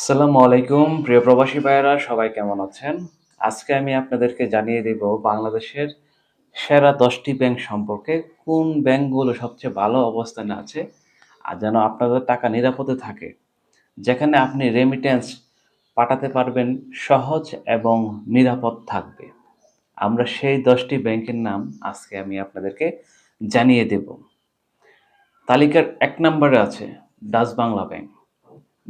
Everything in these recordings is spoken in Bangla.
আসসালামু আলাইকুম, প্রিয় প্রবাসী ভাইয়েরা, সবাই কেমন আছেন? আজকে আমি আপনাদেরকে জানিয়ে দেব বাংলাদেশের সেরা দশটি ব্যাংক সম্পর্কে, কোন ব্যাংকগুলো সবচেয়ে ভালো অবস্থানে আছে আর যেন আপনাদের টাকা নিরাপদে থাকে। যেখানে আপনি রেমিটেন্স পাঠাতে পারবেন, সহজ এবং নিরাপদ থাকবে। আমরা সেই দশটি ব্যাংকের নাম আজকে আমি আপনাদেরকে জানিয়ে দেব। তালিকার এক নম্বরে আছে Dutch Bangla bank.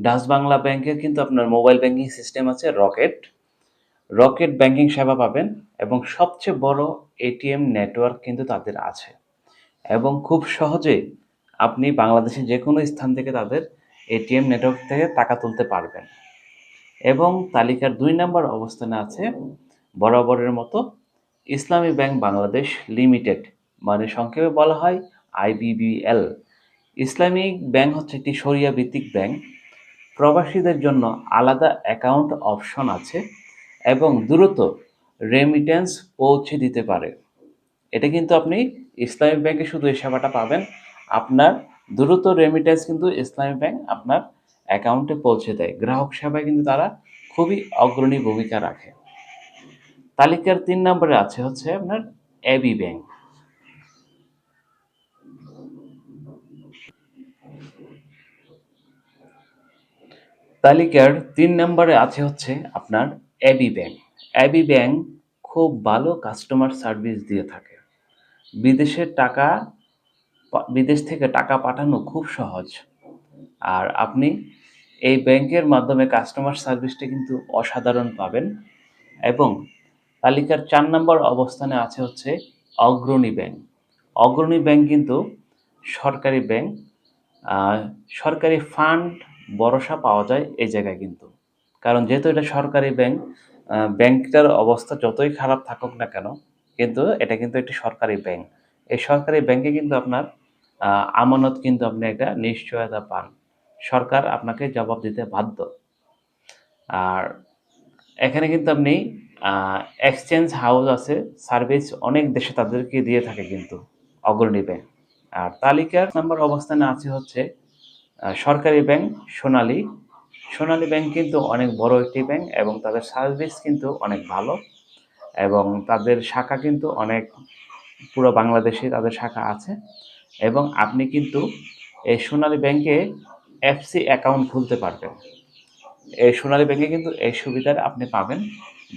Dutch Bangla ব্যাংকের কিন্তু আপনার মোবাইল ব্যাংকিং সিস্টেম আছে রকেট রকেট ব্যাংকিং সেবা পাবেন এবং সবচেয়ে বড় এটিএম নেটওয়ার্ক কিন্তু তাদের আছে। এবং খুব সহজে আপনি বাংলাদেশের যে কোনো স্থান থেকে তাদের এটিএম নেটওয়ার্ক থেকে টাকা তুলতে পারবেন। এবং তালিকার দুই নম্বর অবস্থানে আছে বরাবরের মতো ইসলামী ব্যাংক বাংলাদেশ লিমিটেড মানে সংক্ষেপে বলা হয় আইবিবিএল ইসলামিক ব্যাংক হচ্ছে একটি সরিয়া ভিত্তিক ব্যাংক। প্রবাসীদের জন্য আলাদা অ্যাকাউন্ট অপশন আছে এবং দ্রুত রেমিটেন্স পৌঁছে দিতে পারে। এটা কিন্তু আপনি ইসলামী ব্যাংকে শুধু এই সেবাটা পাবেন। আপনার দ্রুত রেমিটেন্স কিন্তু ইসলামী ব্যাংক আপনার অ্যাকাউন্টে পৌঁছে দেয়। গ্রাহক সেবায় কিন্তু তারা খুবই অগ্রণী ভূমিকা রাখে। তালিকার তিন নম্বরে আছে হচ্ছে আপনার এবি ব্যাংক তালিকার তিন নম্বরে আছে হচ্ছে আপনার অ্যাবি ব্যাংক অ্যাবি ব্যাংক খুব ভালো কাস্টমার সার্ভিস দিয়ে থাকে। বিদেশের টাকা বিদেশ থেকে টাকা পাঠানো খুব সহজ। আর আপনি এই ব্যাংকের মাধ্যমে কাস্টমার সার্ভিসটা কিন্তু অসাধারণ পাবেন। এবং তালিকার চার নম্বর অবস্থানে আছে হচ্ছে অগ্রণী ব্যাংক অগ্রণী ব্যাংক কিন্তু সরকারি ব্যাংক সরকারি ফান্ড ভরসা পাওয়া যায় এই জায়গায় কিন্তু। কারণ যেহেতু এটা সরকারি ব্যাংক ব্যাংকটার অবস্থা যতই খারাপ থাকুক না কেন, কিন্তু এটা কিন্তু একটি সরকারি ব্যাংক এই সরকারি ব্যাংকে কিন্তু আপনার আমানত কিন্তু আপনি একটা নিশ্চয়তা পান। সরকার আপনাকে জবাব দিতে বাধ্য। আর এখানে কিন্তু আপনি এক্সচেঞ্জ হাউস আছে সার্ভিস অনেক দেশে তাদেরকে দিয়ে থাকে কিন্তু, অগ্রণী ব্যাংক আর তালিকার নাম্বার অবস্থানে আছে হচ্ছে সরকারি ব্যাংক সোনালী। সোনালী ব্যাংক কিন্তু অনেক বড় একটি ব্যাংক এবং তাদের সার্ভিস কিন্তু অনেক ভালো এবং তাদের শাখা কিন্তু অনেক, পুরো বাংলাদেশে তাদের শাখা আছে এবং আপনি কিন্তু এই সোনালী ব্যাংকে এফসি অ্যাকাউন্ট খুলতে পারবেন। এই সোনালী ব্যাংকে কিন্তু এই সুবিধাটা আপনি পাবেন।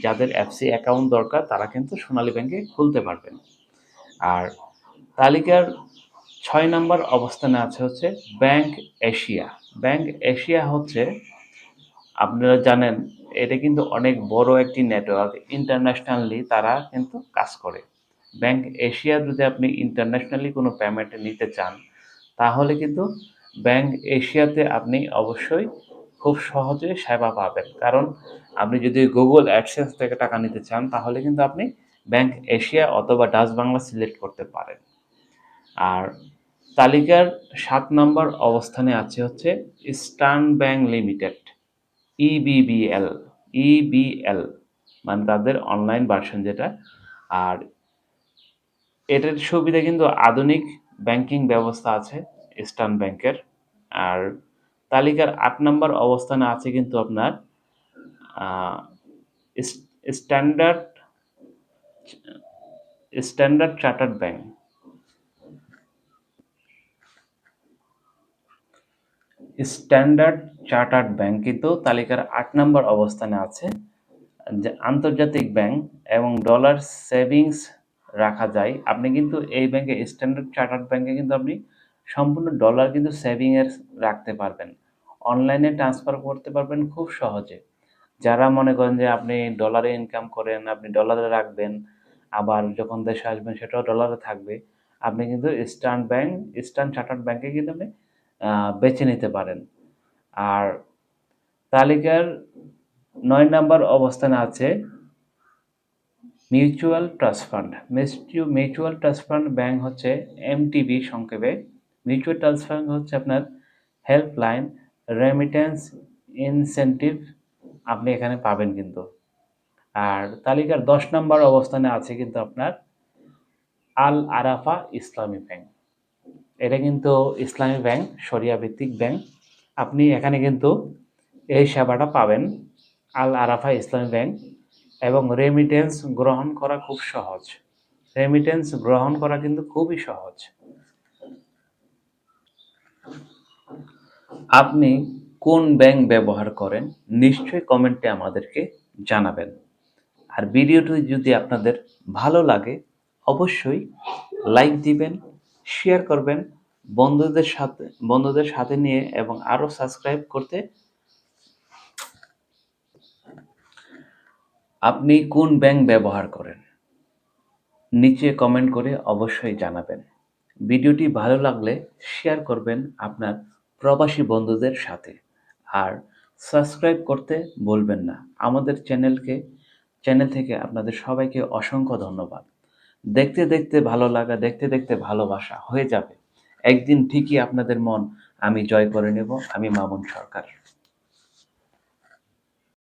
যাদের এফসি অ্যাকাউন্ট দরকার তারা কিন্তু সোনালী ব্যাংকে খুলতে পারবেন। আর তালিকার ছয় নম্বর অবস্থানে আছে হচ্ছে ব্যাংক এশিয়া। ব্যাংক এশিয়া হচ্ছে, আপনারা জানেন, এটা কিন্তু অনেক বড় একটি নেটওয়ার্ক ইন্টারন্যাশনালি তারা কিন্তু কাজ করে। ব্যাংক এশিয়া যদি আপনি ইন্টারন্যাশনালি কোনো পেমেন্ট নিতে চান, তাহলে কিন্তু ব্যাংক এশিয়াতে আপনি অবশ্যই খুব সহজে সেবা পাবেন। কারণ আপনি যদি গুগল অ্যাডসেন্স থেকে টাকা নিতে চান, তাহলে কিন্তু আপনি ব্যাংক এশিয়া অথবা ডাচ বাংলা সিলেক্ট করতে পারেন। আর তালিকার সাত নম্বর অবস্থানে আছে হচ্ছে Eastern Bank Limited EBBL EBL মানে তাদের অনলাইন ভার্সন যেটা। আর এটার সুবিধা কিন্তু আধুনিক ব্যাংকিং ব্যবস্থা আছে ইস্টার্ন ব্যাংকের। আর তালিকার আট নম্বর অবস্থানে আছে কিন্তু আপনার Standard Standard Chartered Bank Standard Chartered Bank কিন্তু তালিকার আট নম্বর অবস্থানে আছে আন্তর্জাতিক ব্যাংক এবং ডলার সেভিংস রাখা যায়। আপনি কিন্তু এই ব্যাংকে স্ট্যান্ডার্ড চার্টার্ড ব্যাংকে কিন্তু আপনি সম্পূর্ণ ডলার কিন্তু সেভিংয়ের রাখতে পারবেন। অনলাইনে ট্রান্সফার করতে পারবেন খুব সহজে। যারা মনে করেন যে আপনি ডলারে ইনকাম করেন, আপনি ডলারে রাখবেন, আবার যখন দেশে আসবেন সেটাও ডলারে থাকবে, আপনি কিন্তু ইস্টার্ন ব্যাংক ইস্টার্ন চার্টার্ড ব্যাংকে কিন্তু আপনি বেছে নিতে পারেন। আর তালিকার নয় নাম্বার অবস্থানে আছে mutual trust fund. Mutual trust fund bank হচ্ছে এমটিবি সংক্ষেপে। মিউচুয়াল ট্রাস্ট ফান্ড হচ্ছে আপনার হেল্পলাইন রেমিটেন্স ইনসেন্টিভ আপনি এখানে পাবেন কিন্তু। আর তালিকার দশ নম্বর অবস্থানে আছে কিন্তু আপনার আল আরাফা ইসলামী ব্যাংক। এটা কিন্তু ইসলামী ব্যাংক সরিয়া ভিত্তিক ব্যাংক। আপনি এখানে কিন্তু এই সেবাটা পাবেন, আল আরাফা ইসলামী ব্যাংক এবং রেমিটেন্স গ্রহণ করা খুব সহজ। রেমিটেন্স গ্রহণ করা কিন্তু খুবই সহজ। আপনি কোন ব্যাংক ব্যবহার করেন, নিশ্চয়ই কমেন্টে আমাদেরকে জানাবেন। আর ভিডিওটি যদি আপনাদের ভালো লাগে, অবশ্যই লাইক দিবেন শেয়ার করবেন বন্ধুদের সাথে বন্ধুদের সাথে নিয়ে এবং আরও সাবস্ক্রাইব করতে। আপনি কোন ব্যাংক ব্যবহার করেন? নিচে কমেন্ট করে অবশ্যই জানাবেন। ভিডিওটি ভালো লাগলে শেয়ার করবেন আপনার প্রবাসী বন্ধুদের সাথে। আর সাবস্ক্রাইব করতে বলবেন না। আমাদের চ্যানেলকে চ্যানেল থেকে আপনাদের সবাইকে অসংখ্য ধন্যবাদ। দেখতে দেখতে ভালো লাগা, দেখতে দেখতে ভালোবাসা হয়ে যাবে। একদিন ঠিকই আপনাদের মন আমি জয় করে নেব, আমি মামুন সরকার।